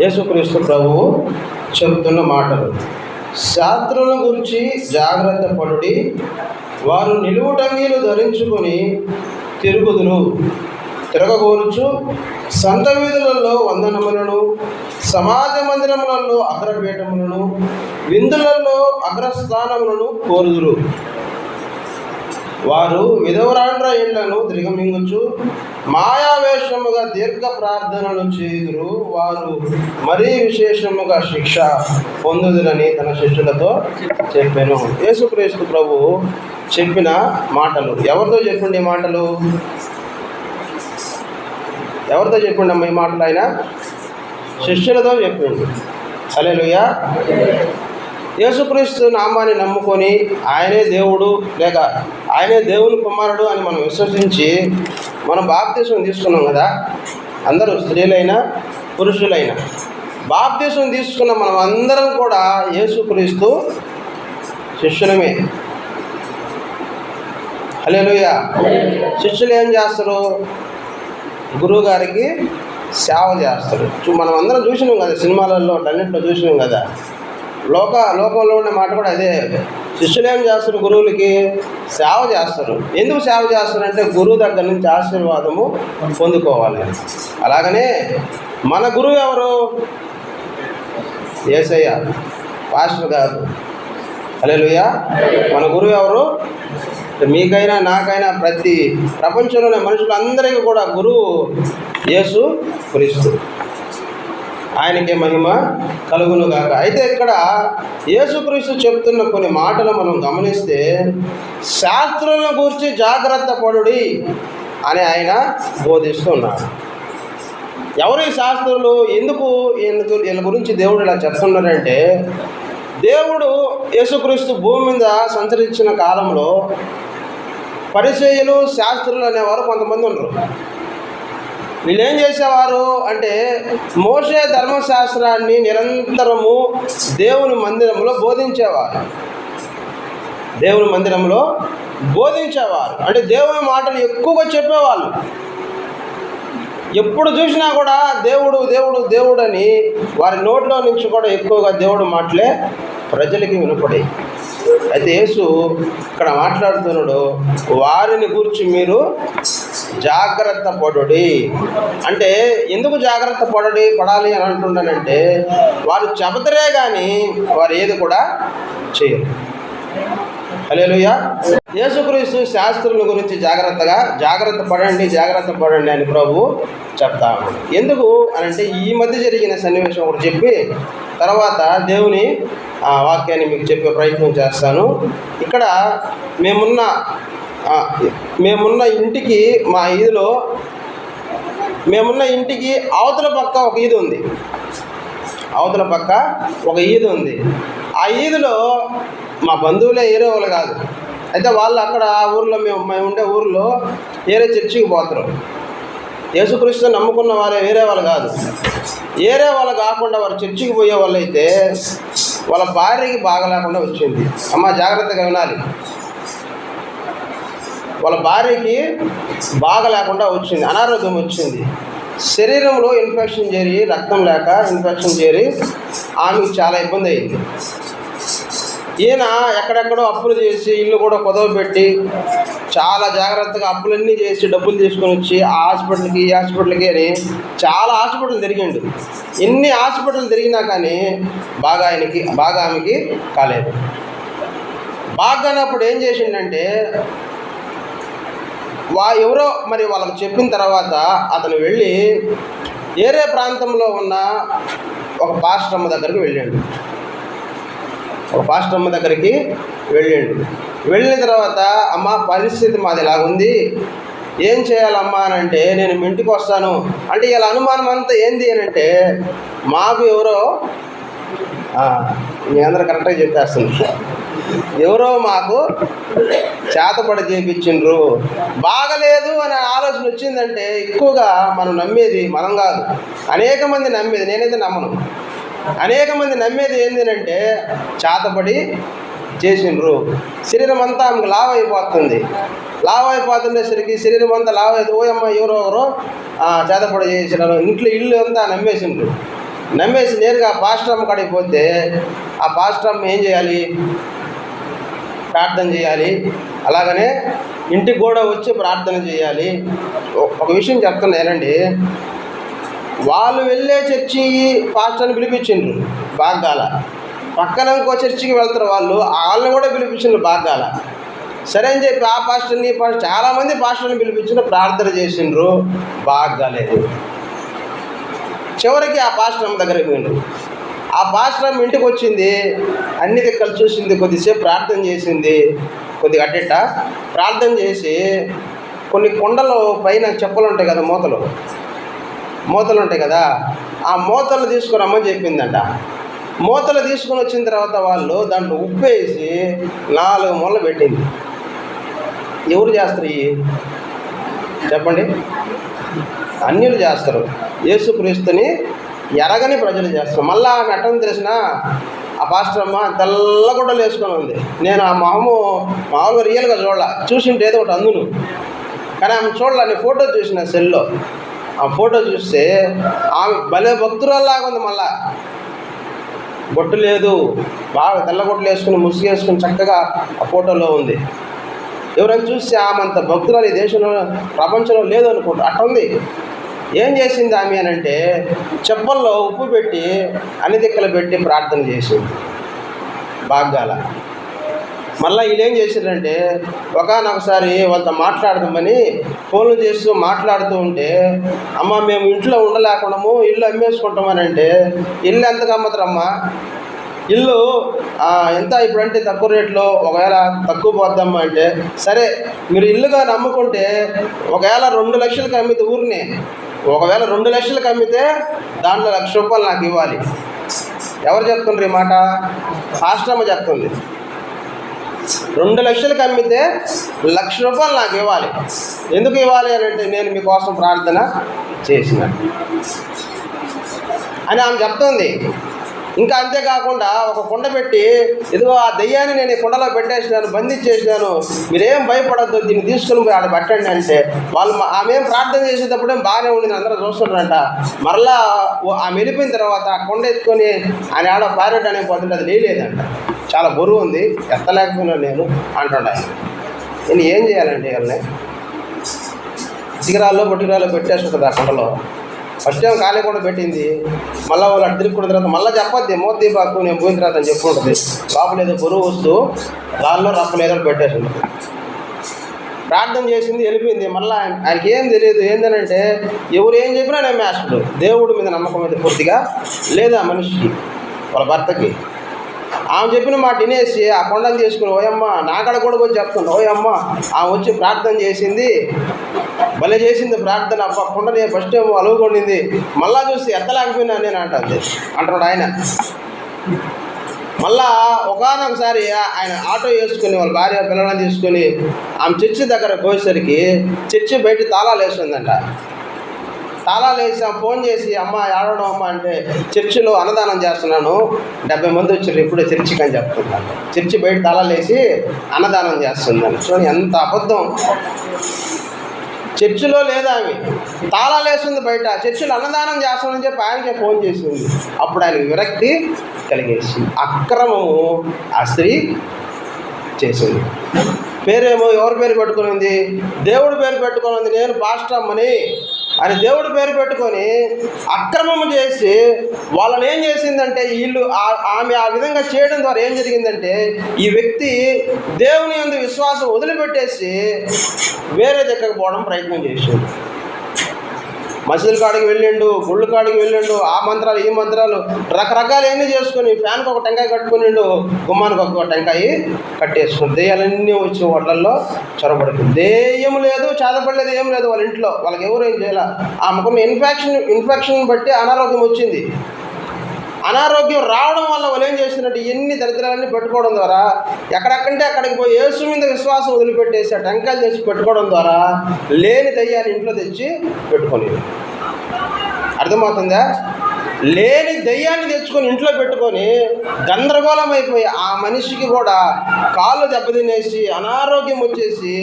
యేసుక్రీస్తు ప్రభువు చెబుతున్న మాటలు. శాస్త్రుల గురించి జాగ్రత్త పడి వారు నిలువుటంగీలు ధరించుకొని తిరుగుదురు. తిరగగోరుచు సంత వీధులలో వందనములను సమాజ మందిరములలో అగ్రపీఠములను విందులలో అగ్రస్థానములను కోరుదురు. వారు విధవరాండ్ర ఇళ్ళను దిగమింగుచు మాయావేషముగా దీర్ఘ ప్రార్థనలు చేదురు వారు మరీ విశేషముగా శిక్ష పొందుదురని తన శిష్యులతో చెప్పాను. యేసుక్రీస్తు ప్రభు చెప్పిన మాటలు. ఎవరితో చెప్పిండే మాటలు? ఎవరితో చెప్పిండి ఈ మాటలు ఆయన? శిష్యులతో చెప్పిండు. అలే యేసుక్రీస్తు నామాన్ని నమ్ముకొని ఆయనే దేవుడు లేక ఆయనే దేవుని కుమారుడు అని మనం విశ్వసించి మనం బాప్తీసం తీసుకున్నాం కదా అందరూ స్త్రీలైనా పురుషులైనా. బాప్తీసం తీసుకున్న మనం అందరం కూడా యేసుక్రీస్తు శిష్యులమే. హలోయ శిష్యులు ఏం చేస్తారు? గురువు గారికి సేవ చేస్తారు. చూ- మనం అందరం చూసినాం కదా సినిమాలలో అన్నింటిలో చూసినాం కదా. లోక లోకంలో ఉండే మాట కూడా అదే. శిష్యులు ఏం చేస్తారు గురువులకి? సేవ చేస్తారు. ఎందుకు సేవ చేస్తారు అంటే గురువు దగ్గర నుంచి ఆశీర్వాదము పొందుకోవాలి. అలాగనే మన గురువు ఎవరు? ఏసయ్య పాస్టర్ గారు. హల్లెలూయా. మన గురువు ఎవరు? మీకైనా నాకైనా ప్రతి ప్రపంచంలోని మనుషులందరికీ కూడా గురువు యేసు క్రీస్తు. ఆయనకే మహిమ కలుగును గాక అయితే ఇక్కడ యేసుక్రీస్తు చెప్తున్న కొన్ని మాటలు మనం గమనిస్తే శాస్త్రులను గురించి జాగ్రత్త పడుడి అని ఆయన బోధిస్తున్నాడు. ఎవరి శాస్త్రులు? ఎందుకు ఎందుకు వీళ్ళ గురించి దేవుడు ఇలా చెప్తున్నాడంటే దేవుడు యేసుక్రీస్తు భూమి మీద సంచరించిన కాలంలో పరిచయలు శాస్త్రులు అనేవారు కొంతమంది ఉండరు. వీళ్ళు ఏం చేసేవారు అంటే మోషే ధర్మశాస్త్రాన్ని నిరంతరము దేవుని మందిరంలో బోధించేవారు. దేవుని మందిరంలో బోధించేవారు. అంటే దేవుని మాటలు ఎక్కువగా చెప్పేవాళ్ళు. ఎప్పుడు చూసినా కూడా దేవుడు దేవుడు దేవుడు అని వారి నోట్లో నుంచి కూడా ఎక్కువగా దేవుడు మాటలే ప్రజలకి వినపడే అయితే యేసు ఇక్కడ మాట్లాడుతున్నాడు వారిని గురించి మీరు జాగ్రత్త పడుడి. అంటే ఎందుకు జాగ్రత్త పడడి పడాలి అని అంటున్నానంటే వారు చెబుతరే కానీ వారు ఏది కూడా చేయరు. అలేలుయ్యా యేసుక్రీస్తు శాస్త్రుల గురించి జాగ్రత్తగా జాగ్రత్త పడండి జాగ్రత్త పడండి అని ప్రభు చెప్తాము ఎందుకు? అని అంటే ఈ మధ్య జరిగిన సన్నివేశం ఒకటి చెప్పి తర్వాత దేవుని ఆ, వాక్యాన్ని మీకు చెప్పే ప్రయత్నం చేస్తాను. ఇక్కడ మేమున్న మేమున్న ఇంటికి మా ఈదులో మేమున్న ఇంటికి అవతల పక్క ఒక ఈదు ఉంది. అవతల పక్క ఒక ఈదు ఉంది. ఆ ఈదులో మా బంధువులే ఏరే వాళ్ళు కాదు. అయితే వాళ్ళు అక్కడ ఆ ఊర్లో మేము మేము ఉండే ఊర్లో ఏరే చర్చికి పోతారు. యేసుక్రీస్తు నమ్ముకున్న వారే వేరే వాళ్ళు కాదు. వేరే వాళ్ళు కాకుండా వారు చర్చికి పోయే వాళ్ళు అయితే వాళ్ళ భార్యకి బాగా లేకుండా వచ్చింది. అమ్మ జాగ్రత్తగా వినాలి. వాళ్ళ భార్యకి బాగా లేకుండా వచ్చింది. అనారోగ్యం వచ్చింది. శరీరంలో ఇన్ఫెక్షన్ చేరి రక్తం లేక ఇన్ఫెక్షన్ చేరి ఆమెకు చాలా ఇబ్బంది అయింది. ఈయన ఎక్కడెక్కడో అప్పులు చేసి ఇల్లు కూడా కుదవబెట్టి చాలా జాగ్రత్తగా అప్పులన్నీ చేసి డబ్బులు తీసుకొని వచ్చి ఆ హాస్పిటల్కి ఈ హాస్పిటల్కి అని చాలా హాస్పిటల్ తిరిగిండు. ఎన్ని హాస్పిటల్ తిరిగినా కానీ బాగా ఆయనకి బాగా ఆమెకి కాలేదు. బాగానప్పుడు ఏం చేసిండంటే వా ఎవరో మరి వాళ్ళకి చెప్పిన తర్వాత అతను వెళ్ళి వేరే ప్రాంతంలో ఉన్న ఒక పాస్టమ్మ దగ్గరికి వెళ్ళాడు. ఒక పాస్టమ్మ దగ్గరికి వెళ్ళిండు. వెళ్ళిన తర్వాత అమ్మ పరిస్థితి మాది ఇలాగుంది ఏం చేయాలమ్మా? అని అంటే నేను మీ ఇంటికి వస్తాను. అంటే ఇలా అనుమానం అంతా ఏంది? అని అంటే మాకు ఎవరో మీ అందరూ కరెక్ట్గా చెప్పేస్తుంది ఎవరో మాకు చేతపడి చేపించిండ్రు. బాగలేదు అనే ఆలోచన వచ్చిందంటే ఎక్కువగా మనం నమ్మేది మనం కాదు. అనేక మంది నమ్మేది నేనైతే నమ్మను. అనేక మంది నమ్మేది ఏంటంటే చేతపడి చేసిండ్రు శరీరం అంతా ఆమెకు లావ్ అయిపోతుంది. లావ్ అయిపోతుండేసరికి శరీరం అంతా లావ్ అయితే ఓయమ్మ ఎవరో ఒకరు చేతపడి చేసినారు. ఇంట్లో ఇల్లు అంతా నమ్మేసిండ్రు. నమ్మేసి నేరుగా ఆ పాస్టర్ అమ్మ కాడికి పోతే ఆ పాస్టర్ అమ్మ ఏం చేయాలి? ప్రార్థన చేయాలి. అలాగనే ఇంటికి కూడా వచ్చి ప్రార్థన చేయాలి. ఒక విషయం చెప్తున్నా ఏనండి వాళ్ళు వెళ్ళే చర్చి పాస్టర్ని పిలిపించిండ్రు బాగాల పక్కన ఇంకో చర్చికి వెళ్తారు వాళ్ళు వాళ్ళని కూడా పిలిపించిండ్రు బాగాల సరే అని చెప్పి ఆ పాస్టర్ని పాస్టర్ చాలామంది పాస్టర్ని పిలిపించిన ప్రార్థన చేసిండ్రు బాగాలేదు చివరికి ఆ పాస్టర్ దగ్గరికి పోయిండ్రు. ఆ పాస్టర్ ఇంటికి వచ్చింది అన్ని దిక్కలు చూసింది కొద్దిసేపు ప్రార్థన చేసింది కొద్దిగా అడ్డట ప్రార్థన చేసి కొన్ని కొండలు పైన చెప్పులు ఉంటాయి కదా మూతలు మూతలు ఉంటాయి కదా ఆ మూతలు తీసుకురమ్మని చెప్పిందంట. మూతలు తీసుకొని వచ్చిన తర్వాత వాళ్ళు దాంట్లో ఉప్పు వేసి నాలుగు మూలలు పెట్టింది. ఎవరు చేస్తారు చెప్పండి. అన్యులు చేస్తారు. యేసుక్రీస్తుని ఎరగని ప్రజలు చేస్తారు. మళ్ళీ ఆమె ఎట్టని తెలిసిన ఆ పాస్టర్ అమ్మ తెల్లగుడ్డలు వేసుకొని ఉంది. నేను ఆ మొహము మామూలుగా రియల్గా చూడాల. చూసింటే ఏదో ఒకటి అందును. కానీ ఆమె చూడాల నేను ఫోటో చూసిన సెల్లో. ఆ ఫోటో చూస్తే ఆమె భలే భక్తురాల్లాగా ఉంది మళ్ళా. బొట్టు లేదు. బాగా తెల్లగొట్లు వేసుకుని ముసుగు వేసుకుని చక్కగా ఆ ఫోటోలో ఉంది. ఎవరైనా చూస్తే ఆమె అంత భక్తురాలు ఈ దేశంలో ప్రపంచంలో లేదు అనుకుంటా. అట్ట ఉంది. ఏం చేసింది ఆమె అని అంటే చెప్పల్లో ఉప్పు పెట్టి అన్ని దిక్కలు పెట్టి ప్రార్థన చేసింది. బాగాల మళ్ళీ వీళ్ళేం చేశారంటే ఒకనొకసారి వాళ్ళతో మాట్లాడదామని ఫోన్లు చేస్తూ మాట్లాడుతూ ఉంటే అమ్మ మేము ఇంట్లో ఉండలేకుండాము ఇల్లు అమ్మేసుకుంటామని అంటే ఇల్లు ఎంతకు అమ్మతారమ్మా? ఇల్లు ఎంత ఇప్పుడంటే తక్కువ రేట్లో ఒకవేళ తక్కువ పోద్దామా అంటే సరే మీరు ఇల్లుగా నమ్ముకుంటే ఒకవేళ రెండు లక్షలకు అమ్మితే ఊరిని ఒకవేళ రెండు లక్షలకు అమ్మితే దాంట్లో లక్ష రూపాయలు నాకు ఇవ్వాలి. ఎవరు చెప్తుండ్రు ఈ మాట? ఆశ్రమ చెప్తుంది. రెండు లక్షలకు అమ్మితే లక్ష రూపాయలు నాకు ఇవ్వాలి. ఎందుకు ఇవ్వాలి అని అంటే నేను మీకోసం ప్రార్థన చేసిన. అని ఆమె చెప్తుంది. ఇంకా అంతేకాకుండా ఒక కుండ పెట్టి ఇదిగో ఆ దయ్యాన్ని నేను ఈ కుండలో పెట్టేసినాను బంధించేసినాను మీరేం భయపడద్దు దీన్ని తీసుకుని పోయి ఆడ పెట్టండి అంటే వాళ్ళు ఆమె ఏం ప్రార్థన చేసేటప్పుడు బాగానే ఉండింది అందరూ చూస్తున్నారంట మరలా ఆమె వెళ్ళిపోయిన తర్వాత ఆ కొండ ఎత్తుకొని ఆయన ఆడ పారేయడానికి పోతుంటే అది లేదంట చాలా బరువు ఉంది ఎత్తలేకపోయినా నేను అంటున్నాను నేను ఏం చేయాలండి వీళ్ళని సిగరాల్లో పొట్టిరాల్లో పెట్టేస్తుంటుంది ఆ కొండలో. ఫస్ట్ టైం ఖాళీ కూడా పెట్టింది. మళ్ళీ వాళ్ళు అటు తిరుగుకున్న తర్వాత మళ్ళీ చెప్పద్ది మోతీ బాకు నేను పోయిన తర్వాత అని చెప్పుకుంటుంది లోపల ఏదో బరువు వస్తూ రాళ్ళలో రప్పలు ఏదో పెట్టేసింది ప్రార్థన చేసింది వెళ్ళిపోయింది. మళ్ళీ ఆయన ఆయనకి ఏం తెలియదు ఏంటంటే ఎవరు ఏం చెప్పినా నేను మేస్టుడు దేవుడి మీద నమ్మకం అయితే పూర్తిగా లేదా మనిషికి వాళ్ళ భర్తకి. ఆమె చెప్పిన మాట వినేసి ఆ కొండలు చేసుకుని ఓయమ్మ నాకడ కూడా వచ్చి చెప్తుంది ఓయమ్మ ఆమె వచ్చి ప్రార్థన చేసింది. భలే చేసింది ప్రార్థన. అబ్బా కొండని ఫస్ట్ టైం అలువుకొండింది మళ్ళా చూసి ఎత్తలేకపోయినా నేను అంటుంది. అంటున్నాడు ఆయన. మళ్ళా ఒకనొకసారి ఆయన ఆటో వేసుకుని వాళ్ళ భార్య పిల్లలను తీసుకొని ఆమె చర్చి దగ్గర పోయేసరికి చర్చి బయట తాళాలు వేస్తుందంట. తాళాలు వేసి ఫోన్ చేసి అమ్మ ఆడడం అమ్మ అంటే చర్చిలో అన్నదానం చేస్తున్నాను. డెబ్బై మంది వచ్చారు ఇప్పుడే చర్చికి అని చెప్తున్నాను చర్చి బయట తాళాలు వేసి అన్నదానం చేస్తుందని చూడండి ఎంత అబద్ధం. చర్చిలో లేదా ఆమె తాళాలు వేస్తుంది బయట. చర్చిలో అన్నదానం చేస్తామని చెప్పి ఆయనకే ఫోన్ చేసింది. అప్పుడు ఆయనకి విరక్తి కలిగేసింది. అక్రమము ఆ స్త్రీ చేసింది. పేరేమో ఎవరి పేరు పెట్టుకునింది దేవుడి పేరు పెట్టుకునింది నేను పాస్టమ్మని అని దేవుడు పేరు పెట్టుకొని అక్రమము చేసి వాళ్ళని ఏం చేసిందంటే వీళ్ళు ఆ- ఆమె ఆ విధంగా చేయడం ద్వారా ఏం జరిగిందంటే ఈ వ్యక్తి దేవుని యందు విశ్వాసం వదిలిపెట్టేసి వేరే దగ్గరకు పోవడం ప్రయత్నం చేసిండు మసీదుల కాడికి వెళ్ళిండు గుళ్ళు కాడికి వెళ్ళిండు ఆ మంత్రాలు ఈ మంత్రాలు రకరకాలు ఎన్ని చేసుకుని ఫ్యాన్కి ఒక టెంకాయ కట్టుకునిండు గుమ్మానికి ఒక టెంకాయ కట్టేసుకుని దెయ్యాలన్నీ వచ్చి వాళ్ళల్లో చొరబడుతుంది. దెయ్యం లేదు చాదపడలేదు ఏం లేదు వాళ్ళ ఇంట్లో. వాళ్ళకి ఎవరు ఏం చేయాలి? ఆమెకున్న ఇన్ఫెక్షన్ ఇన్ఫెక్షన్ బట్టి అనారోగ్యం వచ్చింది. అనారోగ్యం రావడం వల్ల వాళ్ళు ఏం చేసినట్టు ఎన్ని దరిద్రాలన్నీ పెట్టుకోవడం ద్వారా ఎక్కడెక్కంటే అక్కడికి పోయి యేసు మీద విశ్వాసం వదిలిపెట్టేసి ఆ టెంకాయలు తెచ్చి పెట్టుకోవడం ద్వారా లేని దయ్యాన్ని ఇంట్లో తెచ్చి పెట్టుకొని అర్థమవుతుందా? లేని దయ్యాన్ని తెచ్చుకొని ఇంట్లో పెట్టుకొని గందరగోళం అయిపోయి ఆ మనిషికి కూడా కాళ్ళు దెబ్బతినేసి అనారోగ్యం వచ్చేసి